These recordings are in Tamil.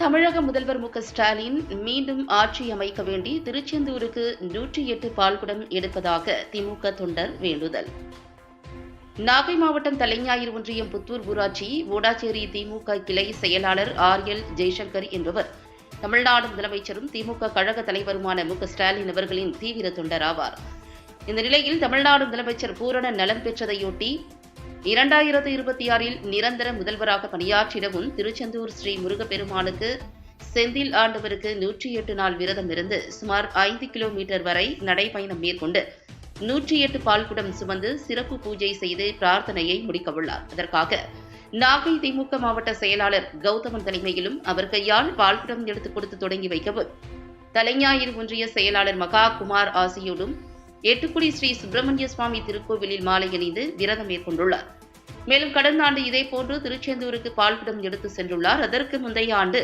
தமிழக முதல்வர் மு ஸ்டாலின் மீண்டும் ஆட்சி அமைக்க வேண்டி திருச்செந்தூருக்கு நூற்றி எட்டு பால்குடம் எடுப்பதாக திமுக தொண்டர் வேண்டுதல். நாகை மாவட்டம் தலைஞாயிறு ஒன்றியம் புத்தூர் ஊராட்சி ஓடாச்சேரி திமுக கிளை செயலாளர் ஆர் எல் ஜெய்சங்கர் என்பவர் தமிழ்நாடு முதலமைச்சரும் திமுக கழக தலைவருமான மு ஸ்டாலின் அவர்களின் தீவிர தொண்டர் ஆவார் இந்த நிலையில் தமிழ்நாடு முதலமைச்சர் பூரண நலம் பெற்றதையொட்டி இரண்டாயிரத்து இருபத்தி ஆறில் நிரந்தர முதல்வராக பணியாற்றிடவும் திருச்செந்தூர் ஸ்ரீ முருகப்பெருமானுக்கு செந்தில் ஆண்டவருக்கு நூற்றி எட்டு நாள் விரதம் இருந்து சுமார் ஐந்து கிலோமீட்டர் வரை நடைபயணம் மேற்கொண்டு நூற்றி எட்டு பால்குடம் சுமந்து சிறப்பு பூஜை செய்து பிரார்த்தனையை முடிக்கவுள்ளார். அதற்காக நாகை திமுக மாவட்ட செயலாளர் கௌதமன் தலைமையிலும் அவர் கையால் பால்குடம் எடுத்துக் கொடுத்து தொடங்கி வைக்கவும் தலைஞாயிறு ஒன்றிய செயலாளர் மகா குமார் ஆசியோடும் எட்டுக்குடி ஸ்ரீ சுப்பிரமணிய சுவாமி திருக்கோவிலில் மாலை அணிந்து விரதம் மேற்கொண்டுள்ளார். மேலும் கடந்த ஆண்டு இதேபோன்று திருச்செந்தூருக்கு பால்குடம் எடுத்து சென்றுள்ளார். அதற்கு முந்தைய ஆண்டு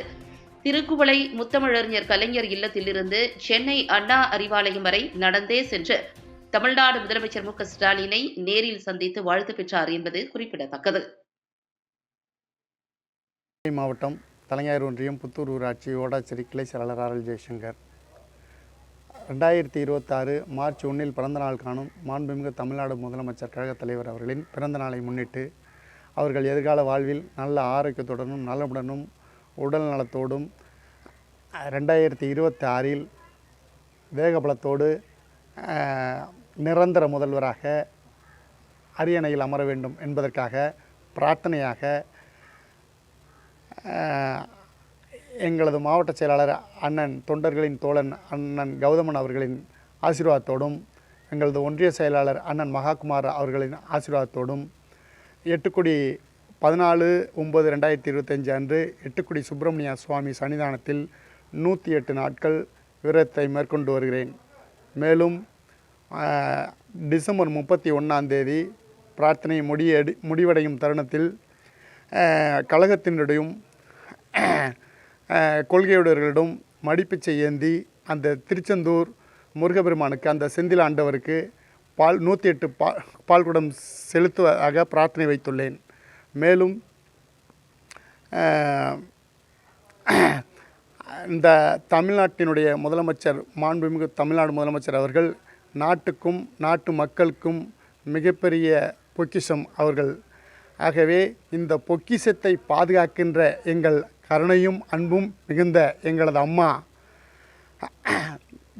திருக்குவளை முத்தமிழறிஞர் கலைஞர் இல்லத்திலிருந்து சென்னை அண்ணா அறிவாலயம் வரை நடந்தே சென்று தமிழ்நாடு முதலமைச்சர் மு ஸ்டாலினை நேரில் சந்தித்து வாழ்த்து பெற்றார் என்பது குறிப்பிடத்தக்கது. மாவட்டம் தலைஞாயிறு ஒன்றியம் புத்தூர் ஊராட்சி ஓடாச்சேரி கிளை செயலாளர் ஆர் எல் ஜெய்சங்கர். ரெண்டாயிரத்தி இருபத்தாறு மார்ச் ஒன்றில் பிறந்த நாள் காணும் மாண்புமிகு தமிழ்நாடு முதலமைச்சர் கழகத் தலைவர் அவர்களின் பிறந்த நாளை முன்னிட்டு அவர்கள் எதிர்கால வாழ்வில் நல்ல ஆரோக்கியத்துடனும் நலமுடனும் உடல் நலத்தோடும் ரெண்டாயிரத்தி இருபத்தி ஆறில் வேகபலத்தோடு நிரந்தர முதல்வராக அரியணையில் அமர வேண்டும் என்பதற்காக பிரார்த்தனையாக எங்களது மாவட்ட செயலாளர் அண்ணன் தொண்டர்களின் தோழன் அண்ணன் கௌதமன் அவர்களின் ஆசீர்வாதத்தோடும் எங்களது ஒன்றிய செயலாளர் அண்ணன் மகாகுமார் அவர்களின் ஆசீர்வாதத்தோடும் எட்டுக்குடி பதினாலு ஒம்பது ரெண்டாயிரத்தி இருபத்தஞ்சு அன்று எட்டுக்குடி சுப்பிரமணிய சுவாமி சன்னிதானத்தில் நூற்றி எட்டு நாட்கள் விரதத்தை மேற்கொண்டு வருகிறேன். மேலும் டிசம்பர் முப்பத்தி ஒன்றாம் தேதி பிரார்த்தனை முடியடி முடிவடையும் தருணத்தில் கழகத்தினுடையும் கழகத்தினருடையும் கொள்கையுடையவர்களிடம் மடிப்பிச்சை ஏந்தி அந்த திருச்செந்தூர் முருகப்பெருமானுக்கு அந்த செந்தில் ஆண்டவருக்கு பால் நூற்றி எட்டு பா பால்குடம் செலுத்துவதாக பிரார்த்தனை வைத்துள்ளேன். மேலும் இந்த தமிழ்நாட்டினுடைய முதலமைச்சர் மாண்புமிகு தமிழ்நாடு முதலமைச்சர் அவர்கள் நாட்டுக்கும் நாட்டு மக்களுக்கும் மிகப்பெரிய பொக்கிஷம் அவர்கள். ஆகவே இந்த பொக்கிஷத்தை பாதுகாக்கின்ற எங்கள் கருணையும் அன்பும் மிகுந்த எங்களது அம்மா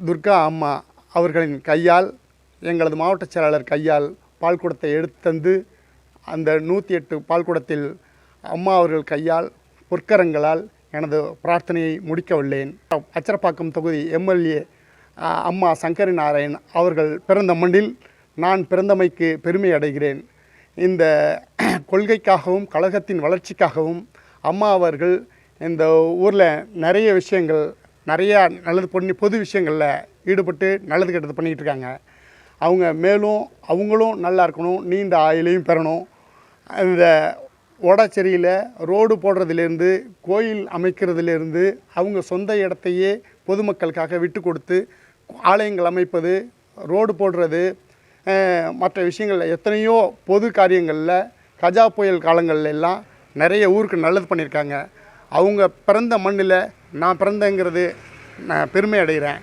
துர்கா அம்மா அவர்களின் கையால் எங்களது மாவட்ட செயலாளர் கையால் பால்குடத்தை எடுத்து தந்து அந்த நூற்றி எட்டு பால்குடத்தில் அம்மா அவர்கள் கையால் பொற்கரங்களால் எனது பிரார்த்தனையை முடிக்க உள்ளேன் அச்சரப்பாக்கம் தொகுதி எம்எல்ஏ அம்மா சங்கரி நாராயண் அவர்கள் பிறந்த மண்ணில் நான் பிறந்தமைக்கு பெருமை அடைகிறேன். இந்த கொள்கைக்காகவும் கழகத்தின் வளர்ச்சிக்காகவும் அம்மா அவர்கள் இந்த ஊரில் நிறைய விஷயங்கள் நிறையா நல்லது பண்ணி பொது விஷயங்களில் ஈடுபட்டு நல்லது கெட்டது பண்ணிக்கிட்டு இருக்காங்க. அவங்க மேலும் அவங்களும் நல்லா இருக்கணும் நீண்ட ஆயுளையும் பெறணும். இந்த ஓடச்சேரியில் ரோடு போடுறதுலேருந்து கோயில் அமைக்கிறதுலேருந்து அவங்க சொந்த இடத்தையே பொதுமக்களுக்காக விட்டு கொடுத்து ஆலயங்கள் அமைப்பது ரோடு போடுறது மற்ற விஷயங்களில் எத்தனையோ பொது காரியங்களில் கஜா புயல் காலங்கள்ல எல்லாம் நிறைய ஊருக்கு நல்லது பண்ணியிருக்காங்க அவங்க பிறந்த மண்ணில் நான் பிறந்தங்கிறது நான் பெருமை அடைகிறேன்.